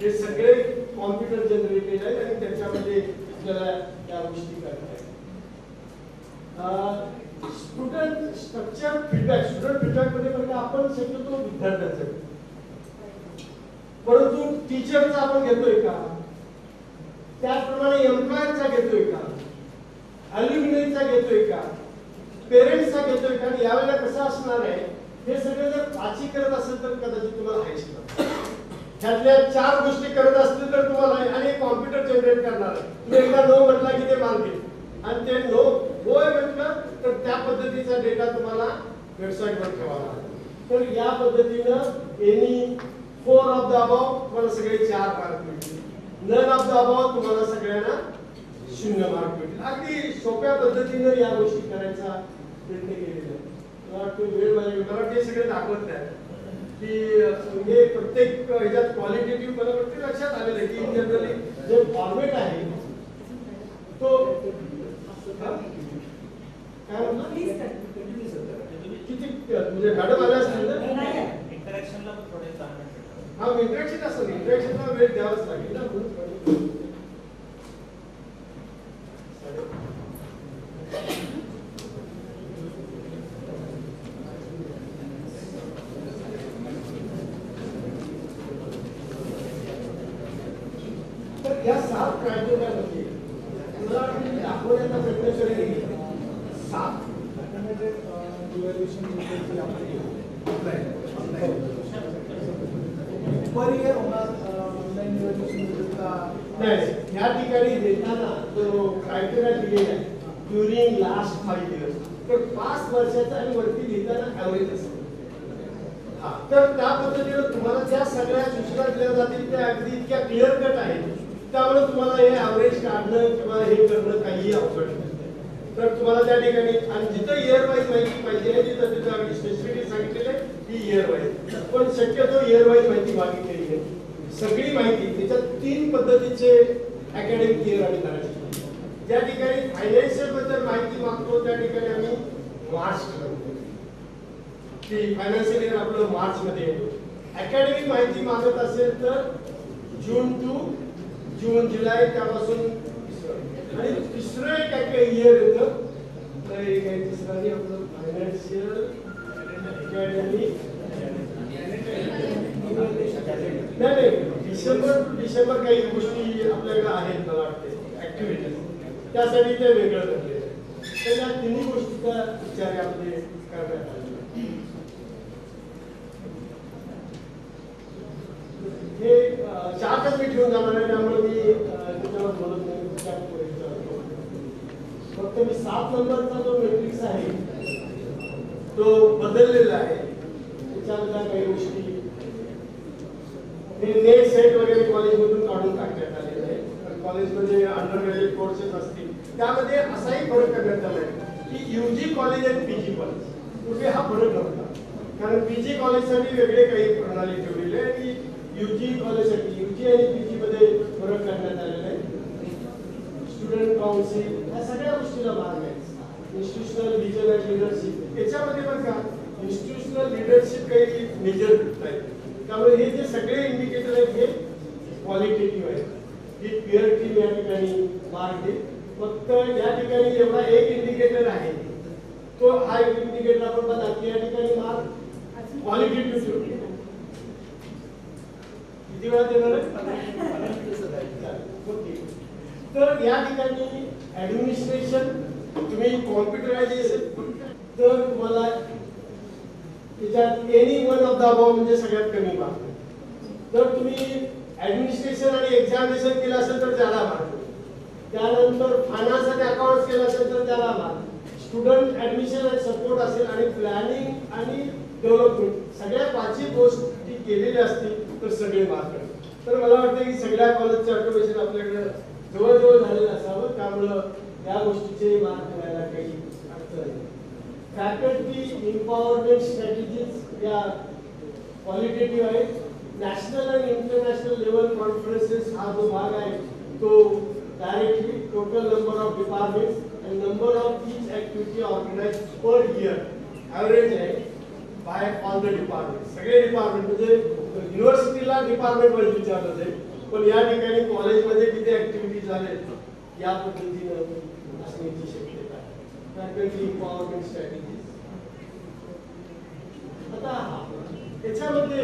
हे सगळे computer generated आहेत आणि त्याच्यामध्ये आपल्याला त्या गोष्टी करता येतात. स्टुडंट स्ट्रक्चर फीडबॅक स्टुडंट फीडबॅकमध्ये म्हणजे आपण शक्यतो विद्यार्थ्यांचा परंतु टीचरचा आपण घेतोय का? त्याचप्रमाणे एम्प्लॉयरचा घेतोय का? अल्युमिनियमचा घेतोय का? पेरेंट्सचा घेतोय का? आणि यावेळेला कसं असणार आहे? हे सगळं जर पाची करत असेल तर कदाचित तुम्हाला हाय त्यातल्या ह्यातल्या चार गोष्टी करत असतील तर तुम्हाला आणि कॉम्प्युटर जनरेट करणार तुम्ही एकदा नो म्हटला की ते मानतील आणि ते नो होय म्हटलं तर त्या पद्धतीचा डेटा तुम्हाला वेबसाईटवर ठेवावा लागेल. तर या पद्धतीनं any four of the above तुम्हाला सगळे चार मार्क मिळतील. नन ऑफ द अबाव तुम्हाला सगळ्यांना शून्य मार्क मिळतील. अगदी सोप्या पद्धतीनं या गोष्टी करायचा प्रयत्न केलेला मला वाटतं वेळ माझ्या मला ते हे सगळे दाखवत नाही की म्हणजे प्रत्येक ह्याच्यात क्वालिटेटिव्ह मला वाटतं लक्षात आलेलं आहे की इन जनरली जे फॉर्मेट आहे तो? काय म्हणला? किती म्हणजे मॅडम आल्या असतील ना? इंटरॅक्शनला. हा इंटरॅक्शन असतं इंटरॅक्शनला वेळ द्यावाच लागेल ना म्हणून तर या सात क्रायटेरियामध्ये मला वाटतं मी दाखवण्याचा प्रयत्न करेन की सात पर्याय होणार ऑनलाईन निवडणुकीचा नाही या ठिकाणी देताना जो क्रायटेरिया दिलेला आहे ड्युरिंग लास्ट तर पाच वर्षाचं आणि वरती लिहिताना ऍव्हरेज असतो. तर त्या पद्धतीनं तुम्हाला ज्या सगळ्या सूचना दिल्या जातील त्या अगदी इतक्या क्लिअर कट आहेत. त्यामुळे तुम्हाला हे ऍव्हरेज काढणं किंवा हे करणं काहीही अवघड नाही. तर तुम्हाला त्या ठिकाणी आणि जिथं इयर वाईज माहिती पाहिजे आहे तिथं तिथं आम्ही स्पेसिफिकली सांगितलेलं आहे की इयर वाईज पण शक्यतो इयर वाईज माहिती मागितलेली आहे. सगळी माहिती त्याच्यात तीन पद्धतीचे अकॅडमिक इयर आम्ही करायचे. ज्या ठिकाणी फायनान्शियलबद्दल माहिती मागतो त्या ठिकाणी आम्ही मार्च ठरवतो. की फायनान्शियल इयर आपलं मार्च मध्ये येतो अकॅडमिक माहिती मागत असेल तर जून टू जून जुलै त्यापासून आणि तिसरं एक इयर येतं. तर एक आहे तिसरं आणि आपलं फायनान्शियल अकॅडमिक नाही नाही. डिसेंबर टू डिसेंबर काही गोष्टी आपल्याकडे आहेत मला वाटते. ऍक्टिव्हिटीज त्यासाठी ते वेगळं धरलेलं तर या तिन्ही गोष्टीचा विचार यामध्ये करण्यात आलेला हे अं, मी ठेवून जाणार आहे त्यामुळे मी त्याच्यावर बोलत नाही. फक्त मी सात नंबरचा जो मेट्रिक्स आहे तो बदललेला आहे. त्याच्यामधल्या काही गोष्टी हे नेट सेट वगैरे कॉलेजमधून काढून टाकले कॉलेजमध्ये अंडर ग्रॅज्युएट कोर्सेस असतील त्यामध्ये असाही फरक करण्यात आला आहे की युजी कॉलेज आणि पीजी कॉलेज पूर्वी हा फरक नव्हता. कारण पीजी कॉलेजसाठी वेगळे काही प्रणाली ठेवलेली आहे आणि युजी कॉलेजसाठी युजी आणि पीजी मध्ये फरक करण्यात आलेला आहे? स्टुडंट काउन्सिल ह्या सगळ्या गोष्टीला भाग आहे इन्स्टिट्यूशनल विजन अँड लिडरशिप याच्यामध्ये पण का? इन्स्टिट्यूशनल लिडरशिप काही मेजर नाही त्यामुळे हे जे सगळे इंडिकेटर आहेत हे क्वालिटेटिव्ह आहेत. ही पिअर टीम या ठिकाणी मारते देईल फक्त या ठिकाणी एवढा एक इंडिकेटर आहे. तो हा एक इंडिकेटर आपण बघा की या ठिकाणी मार्क क्वालिटेटिव्ह दिसतो किती वेळा देणार ओके तर या ठिकाणी ऍडमिनिस्ट्रेशन तुम्ही कॉम्प्युटरायझेशन तर तुम्हाला त्याच्यात any one of the above म्हणजे सगळ्यात कमी मार्क जर तुम्ही ऍडमिनिस्ट्रेशन आणि एक्झामिनेशन केलं असेल तर त्याला मार्क त्यानंतर फायनान्स आणि अकाउंट्स केलं असेल तर त्याला मार्क स्टुडंट ऍडमिशन आणि सपोर्ट असेल आणि प्लॅनिंग आणि डेव्हलपमेंट सगळ्या पाचही गोष्टी केलेल्या असतील तर सगळे मार्क तर मला वाटतं की सगळ्या कॉलेजचं ऑटोमेशन आपल्याकडे जवळजवळ झालेलं असावं. त्यामुळं या गोष्टीचे मार्क मिळायला काही अडचण नाही. फॅकल्टी इम्पॉवरमेंट स्ट्रॅटेजीज या क्वालिटेटिव्ह आहेत. नॅशनल आणि इंटरनॅशनल लेवल कॉन्फरन्सेस हा जो भाग आहे तो directly total number of department and number of each activity organize per year average आहे बाय ऑल द डिपार्टमेंट सगळे डिपार्टमेंट म्हणजे युनिव्हर्सिटीला डिपार्टमेंट वाईज विचारलं जाईल. पण या ठिकाणी कॉलेजमध्ये किती ऍक्टिव्हिटी झाले या पद्धतीनं असण्याची शक्यता आहे. फॅकल्टी इम्पॉवरमेंट स्ट्रॅटेजी आता याच्यामध्ये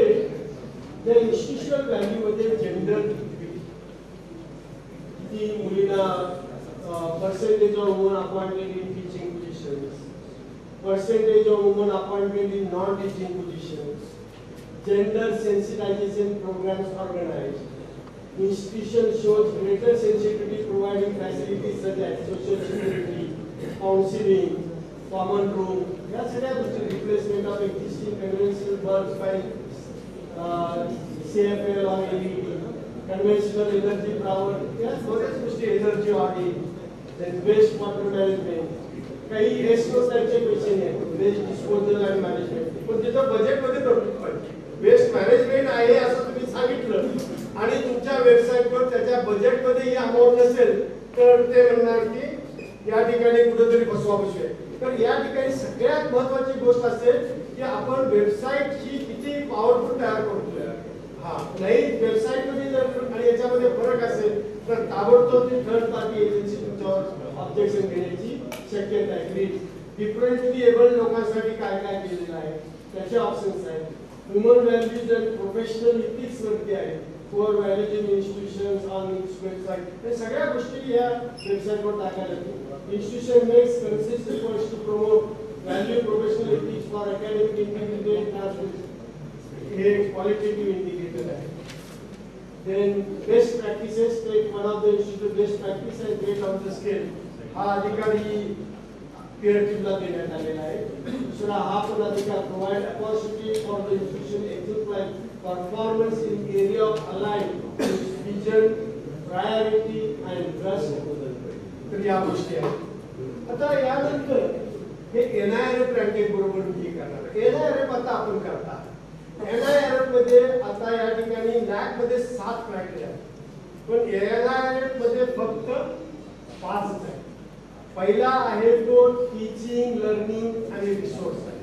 या इन्स्टिट्यूशनल व्हॅल्यूमध्ये जेंडर किती मुलींना percentage of women appointed in teaching positions percentage of women appointed in non-teaching positions, gender sensitization programs organized. Institution shows greater sensitivity providing facilities such as social security, counseling, common room, या सगळ्या गोष्टी replacement of existing conventional works by CFL CFL or LED, conventional या बऱ्याच गोष्टी energy वाढली waste water management काही SO त्यांचे पैसे नाही. वेस्ट डिस्पोजल आणि मॅनेजमेंट पण त्याचं बजेटमध्ये तरतूद पाहिजे. वेस्ट मॅनेजमेंट आहे असं तुम्ही सांगितलं. आणि तुमच्या वेबसाईटवर त्याच्या बजेटमध्ये ही अमाऊंट नसेल तर ते म्हणणार की या ठिकाणी कुठेतरी बसवा बसूया तर या ठिकाणी सगळ्यात महत्वाची गोष्ट असेल की आपण वेबसाईट ही किती तयार करतोय हा नाही वेबसाईटमध्ये जर आणि याच्यामध्ये फरक असेल तर ताबडतोब ती थर्ड पार्टी एजन्सी तुमच्यावर ऑब्जेक्शन घेण्याची शक्यता आहे. डिफरंटली एबल लोकांसाठी काय काय केलेलं आहे त्याचे ऑप्शन्स आहेत. Human values and professional ethics वरती आहे for values in on on website हे सगळ्या गोष्टी या वेबसाईटवर टाकायला लागतील. Institution makes consist to promote value professional ethics for academic independent हे क्वालिटेटिव्ह इंडिकेटर आहे. देन बेस्ट प्रॅक्टिसेस ते एक one of the institute best practice आहे ग्रेट ऑन द स्केल हा अधिकारी पीरियडला देण्यात आलेला आहे. दुसरा हा पण अधिकार provide opportunity for the institution exemplify performance in area of align vision priority I trust तर या गोष्टी आहेत. आता यानंतर हे एन आय आर एफ बरोबर ठीक करणार. एन आर एफ आता आपण करता. एनआयआरएफमध्ये आता या ठिकाणी नॅकमध्ये सात क्रायटेरिया पण एनआयआरएफमध्ये फक्त पाच आहे पहिला आहे तो टीचिंग लर्निंग आणि रिसोर्स आहे.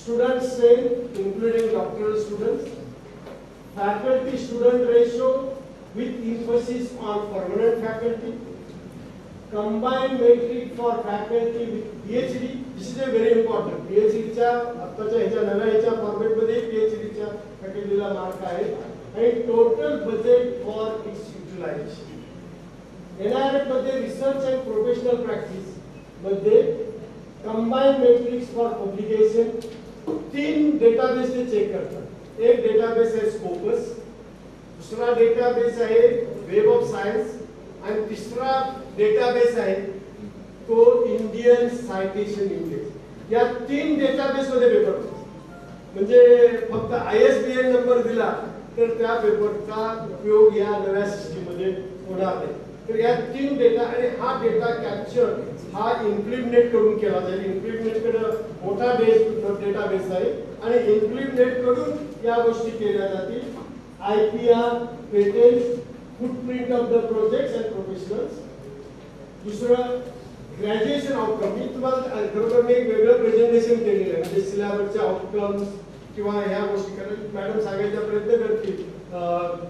Student strength including doctoral student faculty student ratio with emphasis on permanent faculty combine metric for faculty with PhD this is a very important. PhD आत्ताच्या ह्याच्या नव्या ह्याच्या फॉर्मेटमध्ये PhD च्या फॅकल्टीला मार्क आहे. आणि total budget for its utilization एनआरएफमध्ये research and professional प्रॅक्टिसमध्ये combine metrics for publication तीन database ते चेक करतात. एक डेटाबेस आहे स्कोपस दुसरा डेटाबेस आहे वेब ऑफ सायन्स आणि तिसरा डेटाबेस आहे तो इंडियन सायटेशन इंडेक्स या तीन डेटाबेस मध्ये पेपर म्हणजे फक्त I S B N number दिला तर त्या पेपरचा उपयोग या नव्या सिस्टीममध्ये होणार नाही. तर या तीन डेटा आणि हा डेटा कॅप्चर हा इम्प्लिमेंट करून केला जाईल. इम्प्लिमेंटकडे मोठा बेस डेटाबेस आहे आणि इम्प्लिमेंटकडून या गोष्टी केल्या जातील. I P R patent footprint of the project and professionals दुसरं ग्रॅज्युएशन आउटकम मी तुम्हाला खरोखर मी एक वेगळं प्रेझेंटेशन केलेलं आहे. म्हणजे सिलेबसचे आउटकम किंवा ह्या गोष्टी. कारण मॅडम सांगायचा प्रयत्न करतील.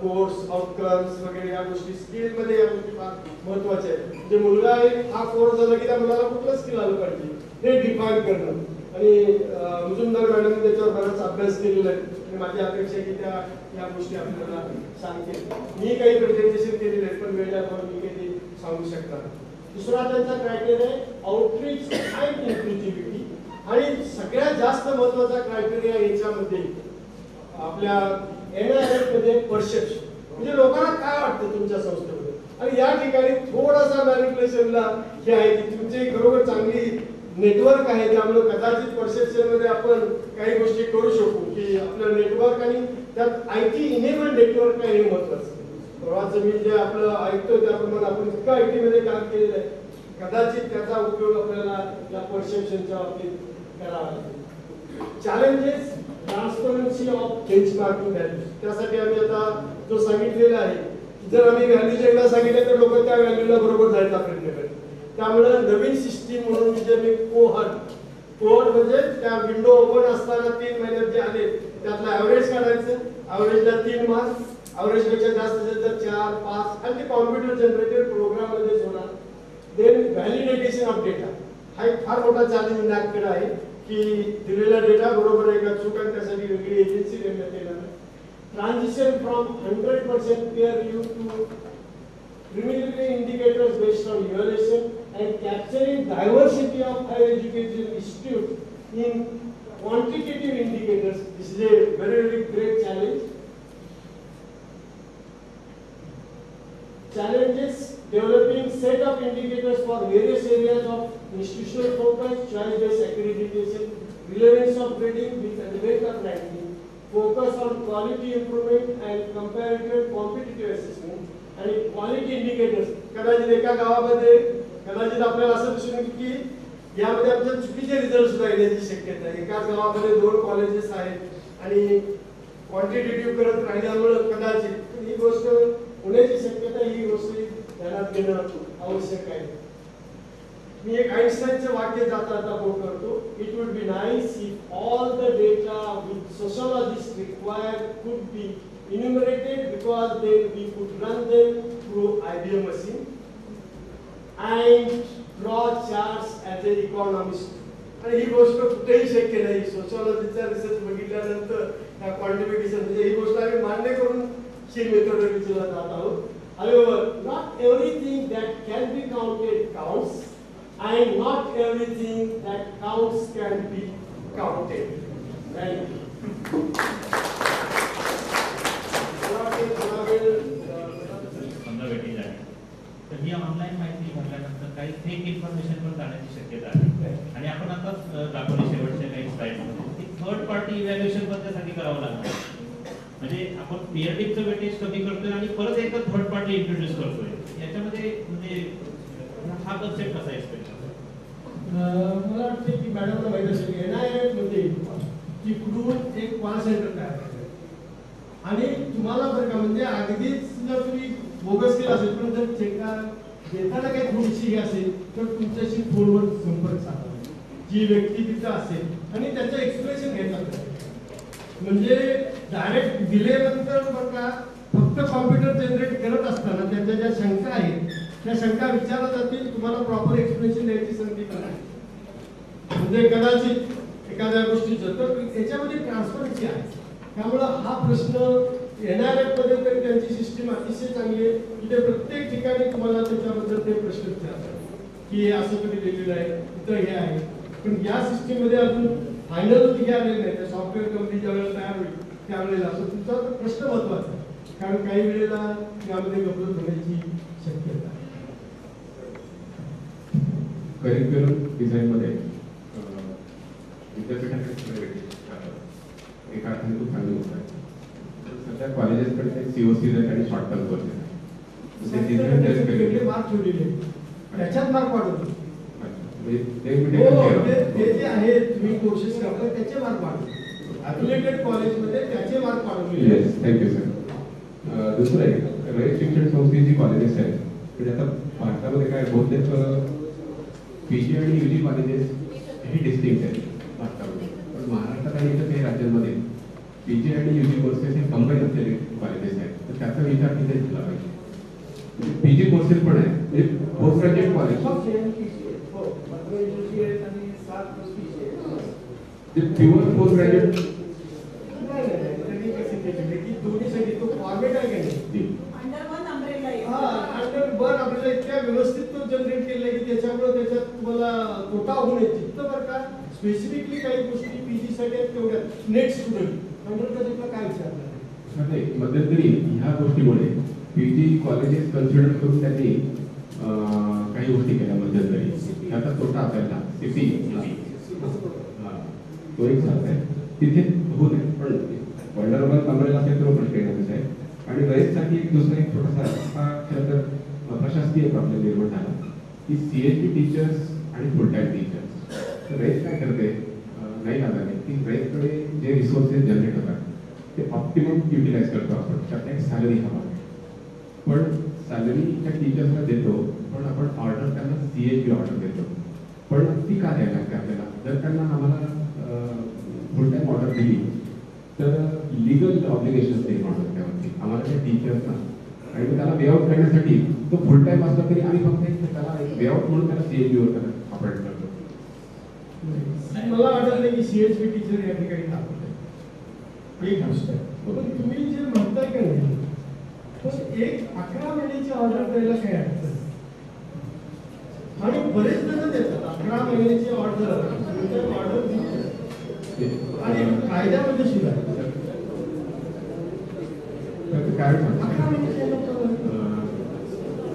कोर्स आउटकम्स वगैरे या गोष्टी. स्किलमध्ये या गोष्टी फार महत्त्वाच्या आहेत. म्हणजे मुलगा एक हा कोर्स झाला की त्या मुलाला कुठलं स्किल आलं पाहिजे? हे डिफाईन करणं. आणि मुजुमदार मॅडम त्याच्यावर बराच अभ्यास केलेला आहे. आणि माझी अपेक्षा आहे की त्या या गोष्टी आपल्याला सांगतील. मी काही प्रेझेंटेशन केलेले आहेत पण वेळेला मी काही ते सांगू शकणार दुसरा त्यांचा क्रायटेरिया आहे आउटरीच अँड इन्क्लुझिव्हिटी आणि सगळ्यात जास्त महत्त्वाचा क्रायटेरिया याच्यामध्ये आपल्या एनआयएफमध्ये परसेप्शन म्हणजे लोकांना काय वाटतं तुमच्या संस्थेमध्ये? आणि या ठिकाणी थोडासा मॅनिप्युलेशनला हे आहे की तुमची खरोखर चांगली नेटवर्क आहे त्यामुळे कदाचित परसेप्शनमध्ये आपण काही गोष्टी करू शकू की आपलं नेटवर्क आणि त्यात आय टी इनेबल नेटवर्क आहे हे महत्वाचं प्रवास जमीन जे आपलं ऐकतोय त्याप्रमाणे आपण इतकं आय टी मध्ये काम केलेलं आहे. कदाचित त्याचा उपयोग आपल्याला या परसेप्शनच्या बाबतीत करावा लागेल. Challenges transparency of benchmarking value त्यासाठी आम्ही आता जो सांगितलेला आहे जर आम्ही व्हॅल्यूज एकदा सांगितले तर लोक त्या व्हॅल्यूला बरोबर जायचा प्रयत्न करतात. त्यामुळे नवीन सिस्टीम म्हणून जे मी कोहट कोहट म्हणजे त्या विंडो ओपन असताना तीन महिन्यात जे आले त्यातला ऍव्हरेज काढायचं ऍव्हरेजला तीन मार्क्स एवरेजपेक्षा जास्त असेल तर चार पाच आणि कॉम्प्युटर जनरेटेड प्रोग्राममध्ये होणार देन व्हॅलिडेशन ऑफ डेटा हा एक फार मोठा चॅलेंज नॅककडे आहे की दिलेला डेटा बरोबर आहे का चुकत त्यासाठी वेगळी एजन्सी नेमण्यात येणार transition from hundred percent peer you to preliminary indicators based on revaluation and capturing diversity of higher education institute in quantitative indicators this is a very very great challenge Challenges developing set of indicators for various areas of institutional focus, choice-based accreditation, relevance of grading with advent of ranking, focus on quality improvement and comparative competitive assessment, आणि quality indicators कदाचित एका गावामध्ये कदाचित आपल्याला असं दिसून की यामध्ये आमच्या चुकीचे रिझल्ट सुद्धा येण्याची शक्यता आहे एकाच गावामध्ये दोन कॉलेजेस आहेत आणि क्वांटिटेटिव्ह करत राहिल्यामुळं कदाचित ही गोष्ट होण्याची शक्यता ध्यानात घेणं आवश्यक आहे. मी एक आईन्स्टाईनचं वाक्य जाता जाता कोट करतो. It would be nice if all the data with sociologist require could be enumerated because then we could run them through IBM machine and draw charts as an economist. आणि ही गोष्ट कुठेही शक्य नाही. सोशॉलॉजीचा रिसर्च बघितल्यानंतर त्या quantification म्हणजे ही गोष्ट आम्ही मान्य करून ही मेथोडॉलॉजीला जात आहोत. However, not everything that can be counted counts, and not everything that counts can be counted. Thank you. समजा वेटिंग आहे तर ही ऑनलाईन माहिती भरल्यानंतर काही फेक इन्फॉर्मेशन पण जाण्याची शक्यता आहे आणि आपण आता अ, दाखवली शेवटच्या काही स्लाइडमध्ये थर्ड पार्टी इव्हॅल्युएशन पण त्यासाठी करावं लागणार म्हणजे आपण पीआरडीचं वेटेज कमी करतोय आणि परत एकदा थर्ड पार्टी इंट्रोड्यूस करतोय. याच्यामध्ये म्हणजे हा कन्सेप्ट कसा आहे मला वाटते की मॅडमला माहिती असेल एन आयमध्ये कुठून एक कॉल सेंटर तयार करायचं आणि तुम्हाला बरं का म्हणजे अगदीच जर तुम्ही बोगस केला असेल पण जर चेका देताना काही थोडीशी हे असेल तर तुमच्याशी फोनवर संपर्क साधा. जी व्यक्ती तिथं असेल आणि त्याचं एक्सप्रेशन घ्यायचं म्हणजे डायरेक्ट दिल्यानंतर बरं का फक्त कॉम्प्युटर जनरेट करत असताना त्याच्या ज्या शंका आहेत त्या शंका विचारल्या जातील तुम्हाला प्रॉपर एक्सप्लेनेशन द्यायची संधी करा म्हणजे कदाचित एखाद्या गोष्टीचं तर याच्यामध्ये ट्रान्सपरन्सी आहे त्यामुळं हा प्रश्न येणाऱ्या मध्ये तरी त्यांची सिस्टीम अतिशय चांगली आहे. की ते प्रत्येक ठिकाणी तुम्हाला त्याच्याबद्दल ते प्रश्न विचारतात की हे असं कधी दिलेलं आहे इथं हे आहे. पण या सिस्टीममध्ये अजून फायनल आलेलं नाही त्या सॉफ्टवेअर कंपनी ज्यावेळेला तयार होईल त्यावेळेला तर तुमचा प्रश्न महत्त्वाचा आहे. कारण काही वेळेला यामध्ये गफलत होण्याची शक्यता आहे. करिक्युलम डिझाईनमध्ये विद्यापीठाकडे. एका अर्थाने खूप चांगली गोष्ट आहे. सध्या कॉलेजेसकडे ते सीओसी आहेत आणि शॉर्ट टर्म कोर्सेस आहेत. त्याच्यात मार्क वाढवतो. ते हो, ते जे आहे तुम्ही कोर्सेस करता त्याचे मार्क कॉलेजमध्ये त्याचे. येस थँक्यू सर दुसरं आहे रयत शिक्षण संस्थेची कॉलेजेस आहेत. म्हणजे आता भारतामध्ये काय बहुतेक पी जी आणि यू जी कॉलेजेस हे डिस्टिंक्ट आहेत भारतामध्ये. पण महाराष्ट्रात आणि इतर काही राज्यांमध्ये पी जी आणि यू जी कोर्सेस हे कंबाईन असलेले कॉलेजेस आहेत. तर त्याचा विचार तिथे झाला पाहिजे. पी जी कोर्सेस पण आहेत. म्हणजे पोस्ट ग्रॅज्युएट कॉलेज आहे. ते. प्युअर पोस्ट ग्रॅज्युएट आहे. व्यवस्थित तो जनरेट केलेला की त्याच्यामुळे त्याच्यात तुम्हाला तोटा होऊ नये. तिथं बरं का स्पेसिफिकली काही गोष्टी पीजी साठी आहेत तेवढ्या नेट स्टुडंट ग्रॅज्युएटला काय आहे? नाही. मध्यंतरी ह्या गोष्टीमुळे पीजी कॉलेजेस कन्सिडर करून त्यांनी काही गोष्टी केल्या मध्यंतरी. त्याचा तोटा असायला सिटी तो एक झाला आहे. तिथे होऊ नये. पण वंडरबल कमरेला असेल तर प्रश्न येणारच आहे आणि बरेचसाठी एक दुसरा एक छोटासा हा खरं तर प्रशासकीय प्रॉब्लेम निर्माण झाला. की सी एच पी टीचर्स आणि फुल टाईम टीचर्स तर रेस काय करते नाही लागले की रेसकडे जे रिसोर्सेस जनरेट होतात ते ऑप्टिमम युटिलाइज करतो आपण. त्यात एक सॅलरी हवा. पण सॅलरी त्या टीचर्सला देतो पण आपण ऑर्डर त्यांना सी एच पी ऑर्डर देतो. पण ती का द्यायला लागते आपल्याला? जर त्यांना आम्हाला फुल टाईम ऑर्डर दिली तर लिगल ऑब्लिगेशन निर्माण होतात त्यावरती. आम्हाला त्या टीचर्सना आणि त्याला वेआउट करण्यासाठी तो फुल टाईम असला तरी आम्ही फक्त त्याला एक वेआउट म्हणून त्याला सीएचबीवर त्याला ऑपरेट करतो. मला वाटत नाही की सीएचपी टीचर या ठिकाणी दाखवते एक गोष्ट तुम्ही जे म्हणताय का नाही एक अकरा महिन्याची ऑर्डर द्यायला काय अडचण आणि बरेच जण देतात. अकरा महिन्याची ऑर्डर ऑर्डर आणि कायद्यामध्ये सुद्धा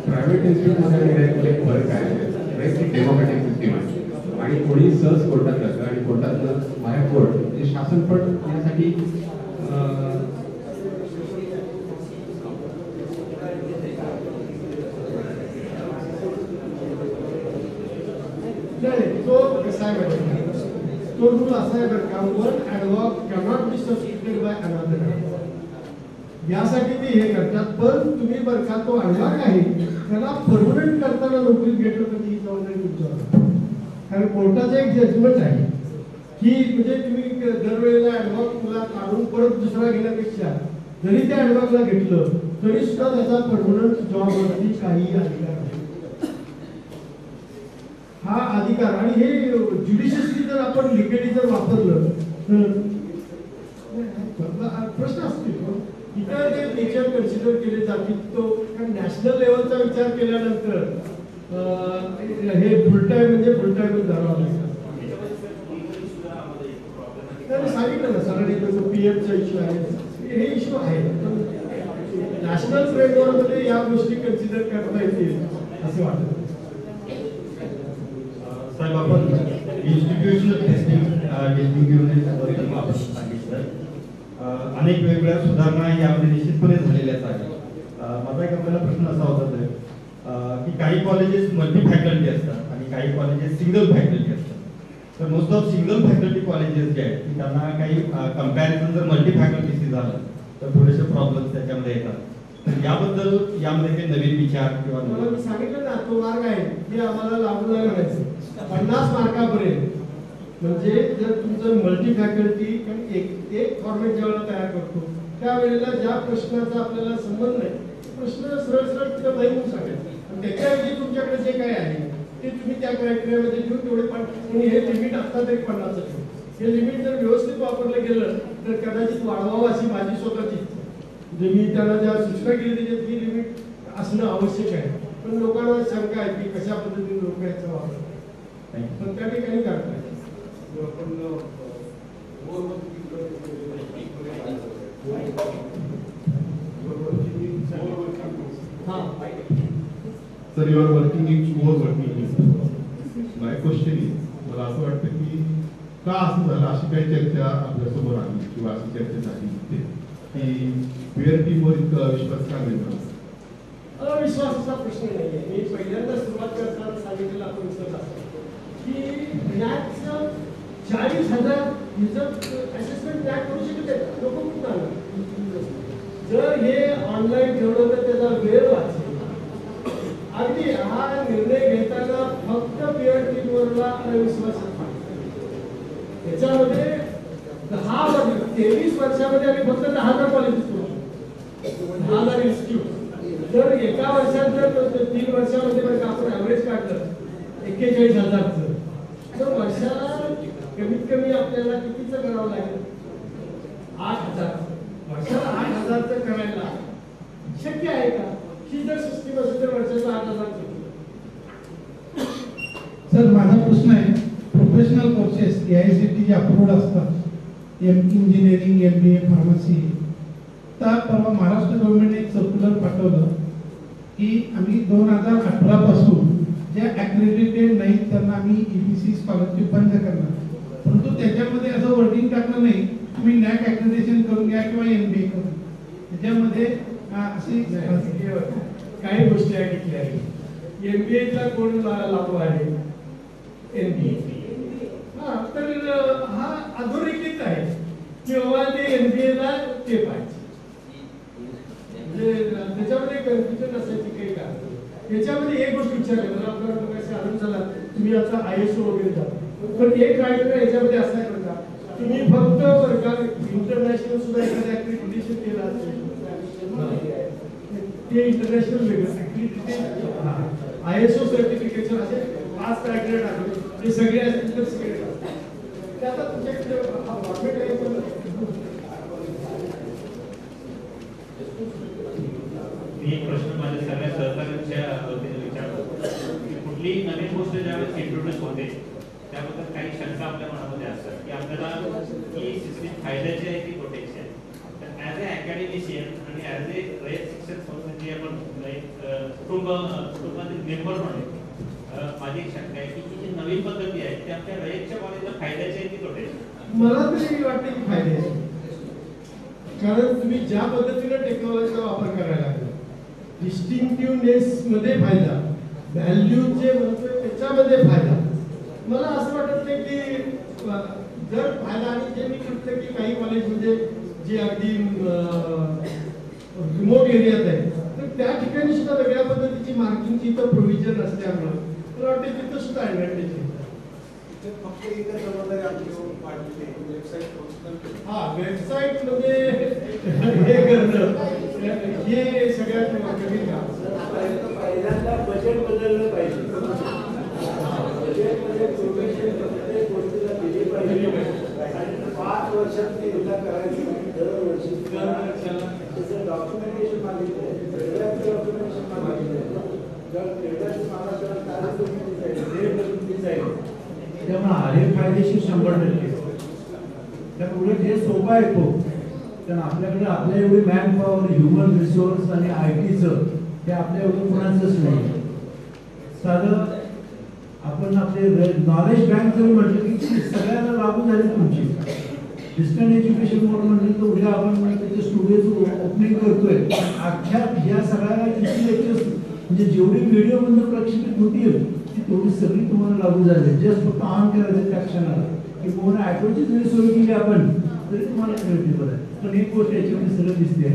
प्रायव्हेट रेगुलर एक फरक आहे. डेमोक्रेटिक सिस्टीम आहे. आणि कोणी सहज कोर्टात जातं आणि कोर्टातलं माया कोर्ट म्हणजे शासन पण यासाठी अं, नाही तो कसा आहे माहिती तो रूल असा आहे बरं का one ad hoc cannot be substituted by another यासाठी ते हे करतात पण तुम्ही बरं का तो ॲडव्हॉक आहे त्याला परमनंट करताना नोकरीत घेतलं तर ती जबाबदारी तुमच्यावर आहे. कारण कोर्टाचं एक जजमेंट आहे की म्हणजे तुम्ही दरवेळेला ॲडव्हॉक तुला काढून परत दुसरा घेण्यापेक्षा जरी त्या ॲडव्हॉकला घेतलं तरी सुद्धा त्याचा परमनंट जॉबवरती काही अधिकार नाही. हा अधिकार. आणि हे ज्युडिशियसली जर आपण लिगली जर वापरलं तर प्रश्न असतील हो. इतर जे नेचर कन्सिडर केले जातील तो नॅशनल लेवलचा विचार केल्यानंतर हे फुल टाइम म्हणजे फुल टाइमच धरावं तर सांगितलं ना सरांनी पी एफचा इश्यू आहे. हे इश्यू आहे. नॅशनल फ्रेमवर्कमध्ये या गोष्टी कन्सिडर करता येतील असं वाटतं साहेब आपण इन्स्टिट्यूशनल टेस्टिंग टेस्टिंग युनिटबद्दल आपण सांगितलं अं, अनेक वेगवेगळ्या सुधारणा यामध्ये निश्चितपणे झालेल्याच आहेत. माझा एक आपल्याला प्रश्न असा होता तर की काही कॉलेजेस मल्टी फॅकल्टी असतात आणि काही कॉलेजेस सिंगल फॅकल्टी असतात. तर most of single faculty colleges जे आहेत त्यांना काही कंपॅरिझन जर मल्टी फॅकल्टीशी झालं तर थोडेसे प्रॉब्लेम्स त्याच्यामध्ये येतात. तर याबद्दल यामध्ये काही नवीन विचार किंवा मी सांगितलं ना तो मार्ग आहे. की आम्हाला लागू करायचं. पन्नास मार्कापर्यंत. म्हणजे जर तुमचं मल्टी फॅकल्टी एक एक फॉर्मेट ज्यावेळेला तयार करतो त्यावेळेला ज्या प्रश्नाचा आपल्याला संबंध नाही तो प्रश्न सरळ सरळ तिथं म्हणून सांगायचं आणि त्याच्याऐवजी तुमच्याकडे जे काही आहे ते तुम्ही त्या क्रायटेरियामध्ये घेऊन तेवढे पण आणि हे लिमिट असतात एक पन्नासचं ठेवू. हे लिमिट जर व्यवस्थित वापरलं गेलं तर कदाचित वाढवावं अशी माझी स्वतःची. म्हणजे मी त्याला ज्या सूचना केली त्याच्यात ही लिमिट असणं आवश्यक आहे पण लोकांना शंका आहे की कशा पद्धतीने लोक याचा वापर. पण त्या ठिकाणी करताय sir Sir, you are working in more working in. My question मला असं वाटतं की का असं झालं? अशी काही चर्चा आपल्यासमोर आली किंवा अशी चर्चा झाली इथे? की पेअर टीमवर इतका अविश्वास का निर्माण अविश्वासाचा प्रश्न नाही आहे मी पहिल्यांदा सुरुवात करताना सांगितलेला आपण विसरला की नॅकचं चाळीस हजार असेसमेंट पॅक करू शकत आहेत. लोक कुठं जर हे ऑनलाईन ठेवलं तर त्याचा वेळ वाचेल. अगदी हा निर्णय घेताना फक्त पीएड टीमवरला अविश्वास आहे. त्याच्यामध्ये दहा वर्ष तेवीस वर्षामध्ये आम्ही फक्त दहा हजार कॉलेज दहा हजार इन्स्टिट्यूट जर एका वर्षात जर तीन वर्षामध्ये का आपण ॲव्हरेज काढलं. एक्केचाळीस हजार तर वर्षाला कमीत कमी आपल्याला कितीचं करावं लागेल आठ हजार वर्षाला आठ हजारचं करायला शक्य आहे का ही जर सिस्टीम असेल तर वर्षाला आठ हजार सर माझा प्रश्न आहे professional courses A I C T जे अप्रूव्ड असतात M engineering M B A pharmacy तर परवा महाराष्ट्र गव्हर्नमेंटने एक सर्क्युलर पाठवलं की आम्ही दोन हजार अठरा पासून ज्या ॲक्रेडिटेड नाहीत त्यांना आम्ही ईबीसी बी सी स्कॉलरशिप बंद करणार. परंतु त्याच्यामध्ये असं वर्डिंग टाकलं नाही तुम्ही नॅक ॲक्रेडिटेशन करून घ्या किंवा एम बी ए करून त्याच्यामध्ये अशी काही गोष्टी एम बी एचा कोण लागू आहे? एनबीए हा तर हा अधोरेखित आहे. किंवा ते एम ला एला पाहिजे. आहे त्याच्यामध्ये एक गोष्ट विचारली मला आपल्याला बघायचं आठवण झाला तुम्ही आता आय एस ओ वगैरे जा. पण एक क्रायटेरिया याच्यामध्ये असा करता तुम्ही फक्त वर्गात इंटरनॅशनल सुद्धा एखाद्या ऍक्रिडिटेशन केलं असेल ते इंटरनॅशनल वेगळं. आय एस ओ सर्टिफिकेशन असे पाच क्रायटेरिया टाकले. ते सगळे असतील तर सगळे टाका. आता तुमच्याकडे हा फॉर्मेट आहे पण मी एक प्रश्न माझ्या सगळ्या सहकार्यांच्या वतीने विचारतो. की कुठलीही नवीन गोष्ट ज्यावेळेस इंट्रोड्यूस होते त्याबद्दल काही शंका आपल्या मनामध्ये असतात. की आपल्याला ही सिस्टीम फायद्याची आहे की तोट्याची आहे? तर ॲज अ अकॅडमिशियन आणि ॲज ए रयत शिक्षण संस्थेची आपण कुटुंब कुटुंबातील मेंबर म्हणून माझी एक शंका आहे की ही जी नवीन पद्धती आहे ती आपल्या रयतच्या कॉलेजला फायद्याची आहे की तोट्याची मला तरी वाटते की फायद्याची कारण तुम्ही ज्या पद्धतीने टेक्नॉलॉजीचा वापर करायला डिस्टिंक्टिव्हनेस मध्ये फायदा. व्हॅल्यू जे म्हणतोय त्याच्यामध्ये फायदा. मला असं वाटत नाही की जर फायदा आणि जे मी म्हटलं की काही कॉलेज म्हणजे जे अगदी रिमोट एरियात आहे तर त्या ठिकाणी सुद्धा वेगळ्या पद्धतीची मार्किंगची तर प्रोव्हिजन असल्यामुळं मला वाटतं तिथं सुद्धा ऍडव्हान्टेज आहे. फक्त एकच जबाबदारी आपली वेबसाईट हा वेबसाईटमध्ये हे करणं. हे सगळ्यात कठीण काम पहिल्यांदा बजेट बदललं पाहिजे. बजेटमध्ये प्रोव्हिजन प्रत्येक गोष्टीला दिली पाहिजे. आणि पाच वर्षात ते करायचं. दरवर्षी त्याचं डॉक्युमेंटेशन मागितलं वेगळ्याचं डॉक्युमेंटेशन मागितलं जर वेगळ्याचं मागायचं कार्यक्रम जाईल वेळ बदलून जाईल त्यामुळे हे फायदेशीर शंभर टक्के. त्यामुळे हे सोपं आहे खूप कारण आपल्याकडे आपल्या एवढी मॅन पॉवर ह्युमन रिसोर्स आणि आय टीचं हे आपल्या एवढं कुणाचंच नाही. साधं आपण आपले नॉलेज बँक जरी म्हटलं की ती सगळ्यांना लागू झाली तुमची. डिस्टन्स एज्युकेशन मोड म्हटलं तर उद्या आपण त्याचे स्टुडिओचं ओपनिंग करतोय. अख्ख्या ह्या सगळ्याला किती लेक्चर्स म्हणजे जेवढी व्हिडिओ म्हणजे प्रक्षेपित होतील ती तेवढी सगळी तुम्हाला लागू झाली. जस्ट फक्त ऑन करायचं त्या क्षणाला. की पूर्ण ॲटोची जरी सोय केली आपण तरी तुम्हाला कळते आहे पण एक गोष्ट याच्यामध्ये सरळ दिसते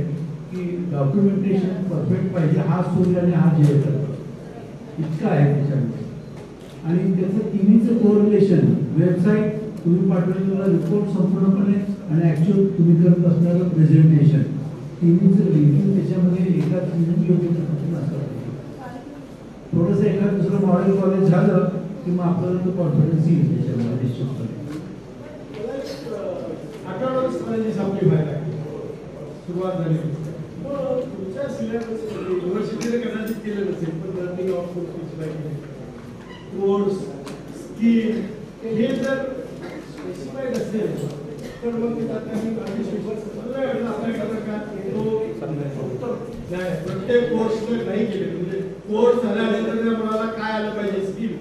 की डॉक्युमेंटेशन परफेक्ट पाहिजे हा सूर्य आणि हा जे इतकं आहे त्याच्यामध्ये. आणि त्याचं तिन्हीचं कोरिलेशन वेबसाईट तुम्ही पाठवलेला रिपोर्ट संपूर्णपणे आणि ॲक्च्युअल तुम्ही करत असणारं प्रेझेंटेशन तिन्हीचं लिंकिंग त्याच्यामध्ये एका योग्य थोडंसं एखादं दुसरं मॉडेल कॉलेज झालं की मग आपल्याला तो कॉन्फिडन्स येईल त्याच्यामध्ये निश्चितपणे. अकॅडमिक्स कॉलेजेस आपली व्हायला. सुरुवात झाली. तुमच्या सिलेबस युनिव्हर्सिटीने कदाचित केलं नसेल पण लर्निंग ऑफ कोर्स स्किल हे जर स्पेसिफाईड असेल तर मग ते त्यात काही आधी शिकवत मला वाटलं आपल्याकडे का? तो फक्त नाही प्रत्येक कोर्स नाही केले. म्हणजे कोर्ट सल्ला म्हणाला काय आलं पाहिजे स्कीम?